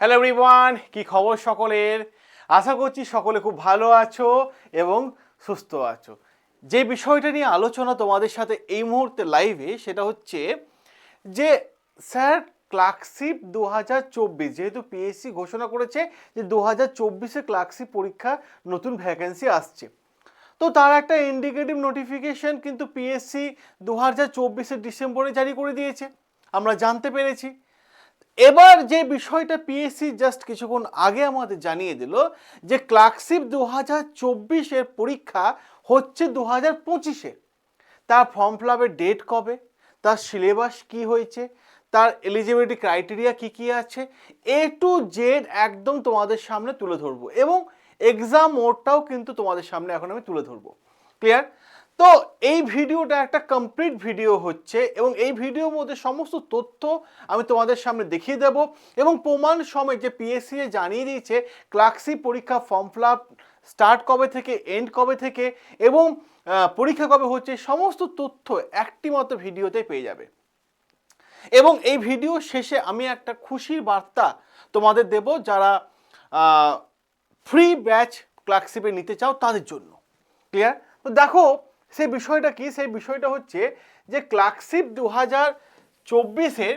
Hello everyone কি খবর সকলের? আশা করছি সকলে খুব ভালো আছো এবং সুস্থ আছো। যে বিষয়টা নিয়ে আলোচনা তোমাদের সাথে এই মুহূর্তে লাইভে সেটা হচ্ছে যে স্যার ক্লার্কশিপ দু হাজার চব্বিশ, যেহেতু পিএসসি ঘোষণা করেছে যে দু হাজার চব্বিশে ক্লার্কশিপ পরীক্ষা নতুন ভ্যাকেন্সি আসছে। তো তার একটা ইন্ডিকেটিভ নোটিফিকেশন কিন্তু পিএসসি দু হাজার চব্বিশের ডিসেম্বরে জারি করে দিয়েছে। আমরা জানতে পেরেছি। এবার যে বিষয়টা পিএসসি জাস্ট কিছুক্ষণ আগে আমাদের জানিয়ে দিল যে ক্লার্কশিপ দু হাজার চব্বিশের পরীক্ষা হচ্ছে দু হাজার পঁচিশে। তার ফর্ম ফিলাপের ডেট কবে? তার সিলেবাস কি হয়েছে? তার এলিজিবিলিটি ক্রাইটেরিয়া কি কি আছে? এ টু জেড একদম তোমাদের সামনে তুলে ধরবো এবং এক্সাম মোডটাও কিন্তু তোমাদের সামনে এখন আমি তুলে ধরবো। ক্লিয়ার? তো এই ভিডিওটা একটা কমপ্লিট ভিডিও হচ্ছে এবং এই ভিডিওর মধ্যে সমস্ত তথ্য আমি তোমাদের সামনে দেখিয়ে দেব এবং প্রমাণ সময় যে পিএসসি জানিয়ে দিয়েছে ক্লার্কশিপ পরীক্ষা ফর্ম ফিল স্টার্ট কবে থেকে এন্ড কবে থেকে এবং পরীক্ষা কবে হচ্ছে সমস্ত তথ্য একটি মতো ভিডিওতে পেয়ে যাবে। এবং এই ভিডিও শেষে আমি একটা খুশির বার্তা তোমাদের দেব যারা ফ্রি ব্যাচ ক্লার্কশিপে নিতে চাও তাদের জন্য। ক্লিয়ার তো দেখো সেই বিষয়টা কি? সেই বিষয়টা হচ্ছে যে ক্লার্কশিপ দু হাজার চব্বিশের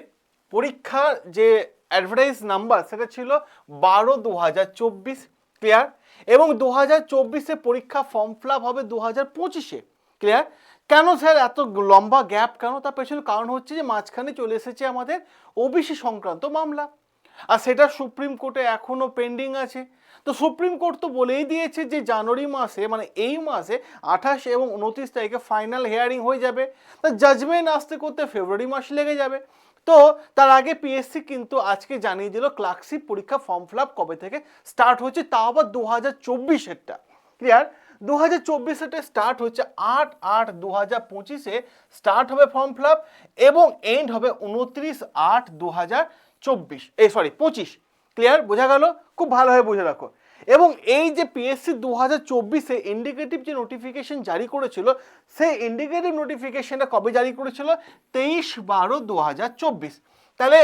পরীক্ষার যে অ্যাডভার্টাইজ নাম্বার সেটা ছিল বারো দু হাজার চব্বিশ ক্লিয়ার এবং দু হাজার চব্বিশে পরীক্ষা ফর্ম ফিল হবে দু হাজার পঁচিশে ক্লিয়ার কেন স্যার এত লম্বা গ্যাপ কেন? তার পেছনে কারণ হচ্ছে যে মাঝখানে চলে এসেছে আমাদের ওবিসি সংক্রান্ত মামলা। আর সেটা সুপ্রিম কোর্টে এখনও পেন্ডিং আছে। তো সুপ্রিম কোর্ট তো বলেই দিয়েছে যে জানুয়ারি মাসে মানে এই মাসে আঠাশ এবং উনত্রিশ তারিখে ফাইনাল হেয়ারিং হয়ে যাবে। তা জাজমেন্ট আসতে করতে ফেব্রুয়ারি মাস লেগে যাবে। তো তার আগে পিএসসি কিন্তু আজকে জানিয়ে দিল ক্লার্কশিপ পরীক্ষা ফর্ম ফিল কবে থেকে স্টার্ট হচ্ছে, তাও আবার দু হাজার চব্বিশেরটা। ক্লিয়ার? দু হাজার চব্বিশেতে স্টার্ট হচ্ছে আট আট দু হাজার পঁচিশে। স্টার্ট হবে ফর্ম ফিল এবং এন্ড হবে উনত্রিশ আট দু হাজার চব্বিশ এই সরি পঁচিশ। ক্লিয়ার বোঝা গেল? খুব ভালোভাবে বুঝে রাখো। এবং এই যে পিএসসি দু হাজার চব্বিশে ইন্ডিকেটিভ যে নোটিফিকেশন জারি করেছিল, সেই ইন্ডিকেটিভ নোটিফিকেশনটা কবে জারি করেছিল? তেইশ বারো দু হাজার চব্বিশ। তাহলে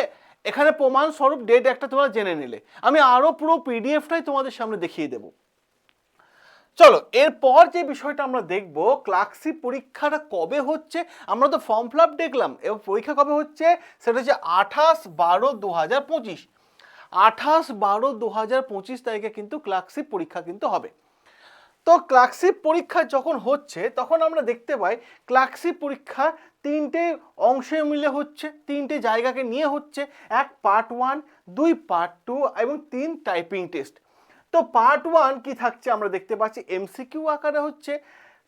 এখানে প্রমাণস্বরূপ ডেট একটা তোমরা জেনে নিলে। আমি আরও পুরো পিডিএফটাই তোমাদের সামনে দেখিয়ে দেবো। চলো, এরপর যে বিষয়টা আমরা দেখব ক্লার্কশিপ পরীক্ষাটা কবে হচ্ছে, আমরা তো ফর্ম ফিল দেখলাম এবং পরীক্ষা কবে হচ্ছে, সেটা হচ্ছে আঠাশ বারো দু হাজার পঁচিশ। আঠাশ বারো দু হাজার পঁচিশ তারিখে কিন্তু ক্লার্কশিপ পরীক্ষা কিন্তু হবে। তো ক্লার্কশিপ পরীক্ষা যখন হচ্ছে, তখন আমরা দেখতে পাই ক্লার্কশিপ পরীক্ষা তিনটে অংশে মিলে হচ্ছে, তিনটে জায়গাকে নিয়ে হচ্ছে, এক পার্ট ওয়ান দুই পার্ট টু এবং তিন টাইপিং টেস্ট তো পার্ট ওয়ান কি থাকছে আমরা দেখতে পাচ্ছি এমসিকিউ আকারে হচ্ছে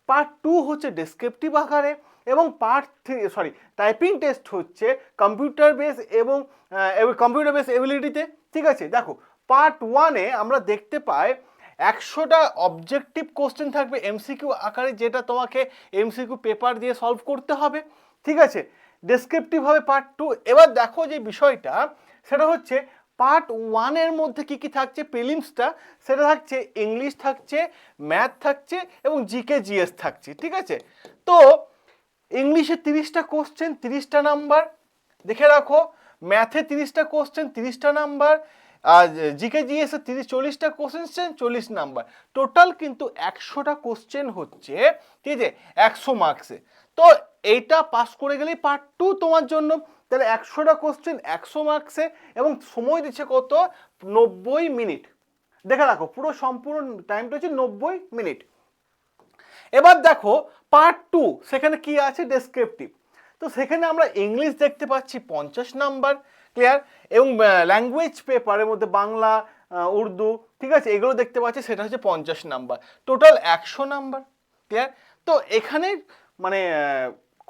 পার্ট টু হচ্ছে ডেসক্রিপটিভ আকারে এবং part three sorry typing test হচ্ছে কম্পিউটার বেস এবং কম্পিউটার বেস এবিলিটিতে ঠিক আছে, দেখো পার্ট ওয়ানে আমরা দেখতে পাই একশোটা অবজেক্টিভ কোশ্চেন থাকবে এমসিকিউ আকারে যেটা তোমাকে এমসিকিউ পেপার দিয়ে সলভ করতে হবে। ঠিক আছে ডেসক্রিপটিভ হবে পার্ট টু এবার দেখো যে বিষয়টা, সেটা হচ্ছে পার্ট ওয়ানের মধ্যে কি কি থাকছে? প্রিলিমসটা, সেটা থাকছে ইংলিশ থাকছে, ম্যাথ থাকছে এবং জিকে জিএস থাকছে, ঠিক আছে? তো ইংলিশে তিরিশটা কোশ্চেন তিরিশটা নাম্বার দেখে রাখো, ম্যাথে তিরিশটা কোশ্চেন তিরিশটা নাম্বার আর জিকে জিএস তিরিশ, চল্লিশটা কোশ্চেন চল্লিশ নাম্বার টোটাল কিন্তু একশোটা কোশ্চেন হচ্ছে, ঠিক আছে? একশো মার্কসে তো এইটা পাস করে গেলেই পার্ট টু তোমার জন্য। তাহলে একশোটা কোশ্চেন একশো মার্কসে এবং সময় দিচ্ছে কত? নব্বই মিনিট দেখে রাখো, পুরো সম্পূর্ণ টাইমটা হচ্ছে নব্বই মিনিট এবার দেখো পার্ট টু সেখানে কি আছে? ডেসক্রিপটিভ তো সেখানে আমরা ইংলিশ দেখতে পাচ্ছি, পঞ্চাশ নাম্বার ক্লিয়ার এবং ল্যাঙ্গুয়েজ পেপারের মধ্যে বাংলা উর্দু, ঠিক আছে? এগুলো দেখতে পাচ্ছি, সেটা হচ্ছে পঞ্চাশ নাম্বার টোটাল একশো নাম্বার ক্লিয়ার তো এখানে মানে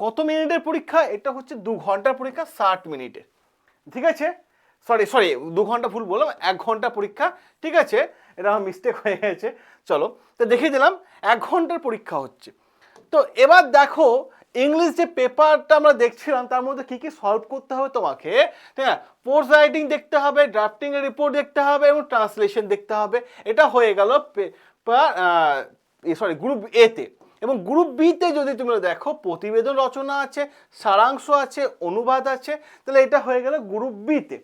কত মিনিটের পরীক্ষা? এটা হচ্ছে দু ঘণ্টার পরীক্ষা, ষাট মিনিটের ঠিক আছে? সরি সরি দু ঘণ্টা ভুল বললাম, এক ঘণ্টা পরীক্ষা। ঠিক আছে? এটা আমার মিস্টেক হয়ে গেছে। চলো, তো দেখিয়ে দিলাম, এক ঘণ্টার পরীক্ষা হচ্ছে। তো এবার দেখো ইংলিশ যে পেপারটা আমরা দেখছিলাম, তার মধ্যে কি কি সলভ করতে হবে তোমাকে? ঠিক আছে? পোস্ট রাইটিং দেখতে হবে ড্রাফটিং এর রিপোর্ট দেখতে হবে, এবং ট্রান্সলেশন দেখতে হবে। এটা হয়ে গেল পেপার সরি গ্রুপ এতে এবং গ্রুপ বিতে যদি তুমি দেখো, প্রতিবেদন রচনা আছে, সারাংশ আছে, অনুবাদ আছে, তাহলে এটা হয়ে গেল গ্রুপ বিতে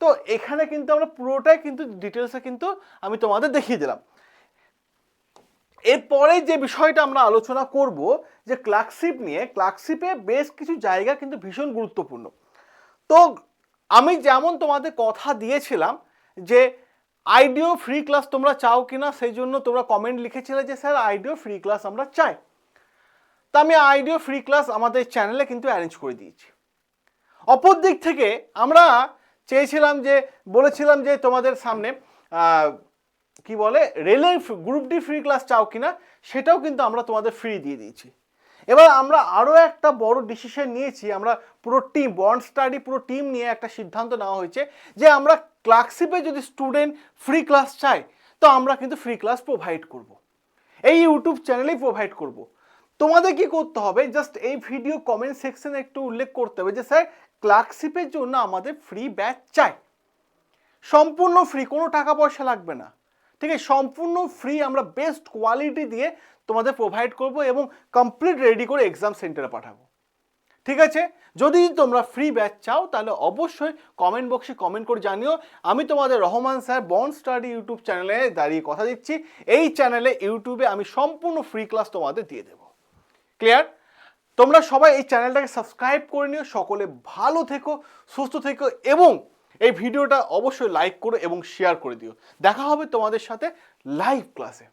তো। এখানে কিন্তু আমরা পুরোটাই কিন্তু ডিটেলসে কিন্তু আমি তোমাদের দেখিয়ে দিলাম। এরপরে যে বিষয়টা আমরা আলোচনা করব, যে ক্লার্কশিপ নিয়ে ক্লার্কশিপে বেশ কিছু জায়গা কিন্তু ভীষণ গুরুত্বপূর্ণ। তো আমি যেমন তোমাদের কথা দিয়েছিলাম, যে আইডিও ফ্রি ক্লাস তোমরা চাও কি না সেই জন্য তোমরা কমেন্ট লিখেছিলে যে, স্যার, আইডিও ফ্রি ক্লাস আমরা চাই। তা আমি আইডিও ফ্রি ক্লাস আমাদের চ্যানেলে কিন্তু অ্যারেঞ্জ করে দিয়েছি। অপর দিক থেকে আমরা চেয়েছিলাম যে, বলেছিলাম যে, তোমাদের সামনে কি বলে, রেলের গ্রুপ ডি ফ্রি ক্লাস চাও কিনা সেটাও কিন্তু আমরা তোমাদের ফ্রি দিয়ে দিয়েছি। এবার আমরা আরও একটা বড় ডিসিশন নিয়েছি। আমরা পুরো টিম বন্ড স্টাডি পুরো টিম নিয়ে একটা সিদ্ধান্ত নেওয়া হয়েছে যে, আমরা ক্লার্কশিপে যদি স্টুডেন্ট ফ্রি ক্লাস চাই তো আমরা কিন্তু ফ্রি ক্লাস প্রোভাইড করব। এই ইউটিউব চ্যানেলেই প্রোভাইড করব। তোমাদের কি করতে হবে? জাস্ট এই ভিডিও কমেন্ট সেকশনে একটু উল্লেখ করতে হবে যে, স্যার ক্লার্কশিপের জন্য আমাদের ফ্রি ব্যাচ চাই। সম্পূর্ণ ফ্রি কোনো টাকা পয়সা লাগবে না। ঠিক আছে? সম্পূর্ণ ফ্রি আমরা বেস্ট কোয়ালিটি দিয়ে তোমাদের প্রোভাইড করব এবং কমপ্লিট রেডি করে এক্সাম সেন্টারে পাঠাবো। ঠিক আছে? যদি তোমরা ফ্রি ব্যাচ চাও, তাহলে অবশ্যই কমেন্ট বক্সে কমেন্ট করে জানিও। আমি তোমাদের Rahman sir bon study YouTube চ্যানেলে দাঁড়িয়ে কথা দিচ্ছি। এই চ্যানেলে ইউটিউবে আমি সম্পূর্ণ ফ্রি ক্লাস তোমাদের দিয়ে দেবো। ক্লিয়ার তোমরা সবাই এই চ্যানেলটাকে সাবস্ক্রাইব করে নিও। সকলে ভালো থেকো, সুস্থ থেকো এবং এই ভিডিওটা অবশ্যই লাইক করো এবং শেয়ার করে দিও। দেখা হবে তোমাদের সাথে লাইভ ক্লাসে